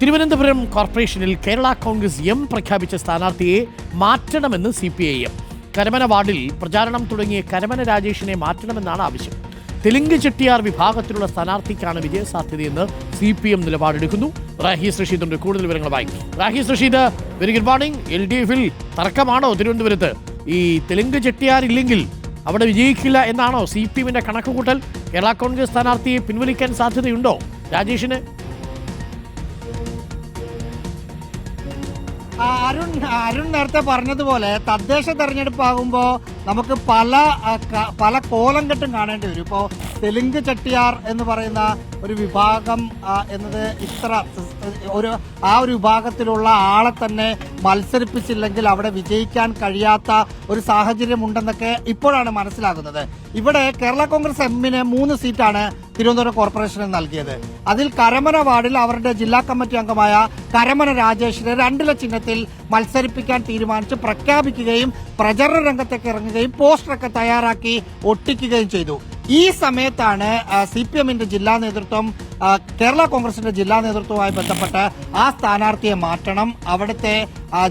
തിരുവനന്തപുരം കോർപ്പറേഷനിൽ കേരള കോൺഗ്രസ് എം പ്രഖ്യാപിച്ച സ്ഥാനാർത്ഥിയെ മാറ്റണമെന്ന് C P I M. Karamana വാർഡിൽ പ്രചാരണം തുടങ്ങിയ കരമന രാജേഷിനെ മാറ്റണമെന്നാണ് ആവശ്യം. തെലുങ്ക് ചെട്ടിയാർ വിഭാഗത്തിലുള്ള സ്ഥാനാർത്ഥിക്കാണ് വിജയസാധ്യതയെന്ന് സി പി എം നിലപാടെടുക്കുന്നു. റാഹീസ് റഷീദിന്റെ കൂടുതൽ വിവരങ്ങളുമായി. Rahi Rasheed very good morning L D എഫിൽ തർക്കമാണോ തിരുവനന്തപുരത്ത്? ഈ തെലുങ്ക് ചെട്ടിയാർ ഇല്ലെങ്കിൽ അവിടെ വിജയിക്കില്ല എന്നാണോ സി പി എമ്മിന്റെ കണക്കുകൂട്ടൽ? കേരള കോൺഗ്രസ് സ്ഥാനാർത്ഥിയെ പിൻവലിക്കാൻ സാധ്യതയുണ്ടോ രാജേഷിന്? അരുൺ അരുൺ നേരത്തെ പറഞ്ഞതുപോലെ തദ്ദേശ തെരഞ്ഞെടുപ്പ് ആകുമ്പോൾ നമുക്ക് പല പല കോലം കെട്ടും കാണേണ്ടി വരും. ഇപ്പോൾ തെലുങ്ക് ചട്ടിയാർ എന്ന് പറയുന്ന ഒരു വിഭാഗം എന്നത് ഇത്ര ഒരു ആ ഒരു വിഭാഗത്തിലുള്ള ആളെ തന്നെ മത്സരിപ്പിച്ചില്ലെങ്കിൽ അവിടെ വിജയിക്കാൻ കഴിയാത്ത ഒരു സാഹചര്യം ഉണ്ടെന്നൊക്കെ ഇപ്പോഴാണ് മനസ്സിലാകുന്നത്. ഇവിടെ കേരള കോൺഗ്രസ് എമ്മിന് മൂന്ന് സീറ്റാണ് തിരുവനന്തപുരം കോർപ്പറേഷന് നൽകിയത്. അതിൽ കരമന വാർഡിൽ അവരുടെ ജില്ലാ കമ്മിറ്റി അംഗമായ കരമന രാജേഷിനെ രണ്ടില ചിഹ്നത്തിൽ മത്സരിപ്പിക്കാൻ തീരുമാനിച്ച് പ്രഖ്യാപിക്കുകയും പ്രചരണ രംഗത്തേക്ക് ഇറങ്ങുകയും പോസ്റ്ററൊക്കെ തയ്യാറാക്കി ഒട്ടിക്കുകയും ചെയ്തു. ഈ സമയത്താണ് സി പി എമ്മിന്റെ ജില്ലാ നേതൃത്വം കേരള കോൺഗ്രസിന്റെ ജില്ലാ നേതൃത്വവുമായി ബന്ധപ്പെട്ട് ആ സ്ഥാനാർത്ഥിയെ മാറ്റണം അവിടുത്തെ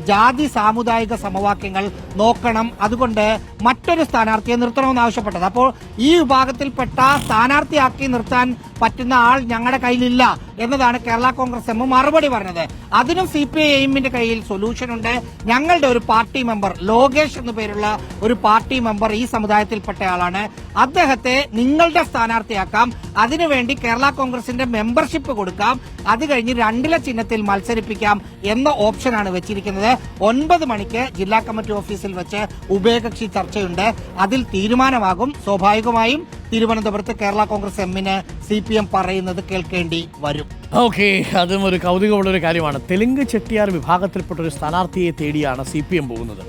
ജാതി സാമുദായിക സമവാക്യങ്ങൾ നോക്കണം അതുകൊണ്ട് മറ്റൊരു സ്ഥാനാർത്ഥിയെ നിർത്തണമെന്ന് ആവശ്യപ്പെട്ടത് അപ്പോൾ ഈ വിഭാഗത്തിൽപ്പെട്ട സ്ഥാനാർത്ഥിയാക്കി നിർത്താൻ പറ്റുന്ന ആൾ ഞങ്ങളുടെ കയ്യിലില്ല എന്നതാണ് കേരള കോൺഗ്രസ് എം മറുപടി പറഞ്ഞത്. അതിനും സി പി ഐ എമ്മിന്റെ കയ്യിൽ സൊല്യൂഷൻ ഉണ്ട്. ഞങ്ങളുടെ ഒരു പാർട്ടി മെമ്പർ ലോകേഷ് എന്നു പേരുള്ള ഒരു പാർട്ടി മെമ്പർ ഈ സമുദായത്തിൽപ്പെട്ട ആളാണ്. അദ്ദേഹത്തെ നിങ്ങളുടെ സ്ഥാനാർത്ഥിയാക്കാം. അതിനുവേണ്ടി കേരള കോൺഗ്രസിന്റെ മെമ്പർഷിപ്പ് കൊടുക്കാം. അത് കഴിഞ്ഞ് രണ്ടില ചിഹ്നത്തിൽ മത്സരിപ്പിക്കാം എന്ന ഓപ്ഷനാണ് വെച്ചിരിക്കുന്നത്. ഒൻപത് മണിക്ക് ജില്ലാ കമ്മിറ്റി ഓഫീസിൽ വെച്ച് ഉഭയകക്ഷി ചർച്ചയുണ്ട്. അതിൽ തീരുമാനമാകും. സ്വാഭാവികമായും തിരുവനന്തപുരത്ത് കേരള കോൺഗ്രസ് എമ്മിന് സി പി എം പറയുന്നത് കേൾക്കേണ്ടി വരും. ഓക്കെ അതും ഒരു കൗതുകമുള്ള ഒരു കാര്യമാണ്. തെലുങ്ക് ചെട്ടിയാർ വിഭാഗത്തിൽപ്പെട്ട ഒരു സ്ഥാനാർത്ഥിയെ തേടിയാണ് സി പി എം പോകുന്നത്.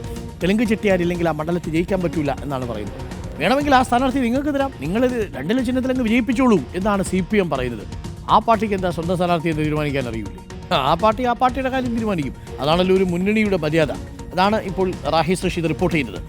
തെലുങ്ക് ചെട്ടിയാർ ഇല്ലെങ്കിൽ ആ മണ്ഡലത്തിൽ ജയിക്കാൻ പറ്റൂല എന്നാണ് പറയുന്നത്. വേണമെങ്കിൽ ആ സ്ഥാനാർത്ഥി നിങ്ങൾക്ക് തരാം. നിങ്ങളിത് രണ്ടിലെ ചിഹ്നത്തിൽ അങ്ങ് വിജയിപ്പിച്ചോളൂ എന്നാണ് സി പി എം പറയുന്നത്. ആ പാർട്ടിക്ക് എന്താ സ്വന്തം സ്ഥാനാർത്ഥി എന്ന് തീരുമാനിക്കാൻ അറിയില്ലേ ആ പാർട്ടി ആ പാർട്ടിയുടെ കാര്യം തീരുമാനിക്കും. അതാണല്ലോ ഒരു മുന്നണിയുടെ മര്യാദ. അതാണ് ഇപ്പോൾ റാഹിസ് റഷീദ് റിപ്പോർട്ട് ചെയ്യുന്നത്.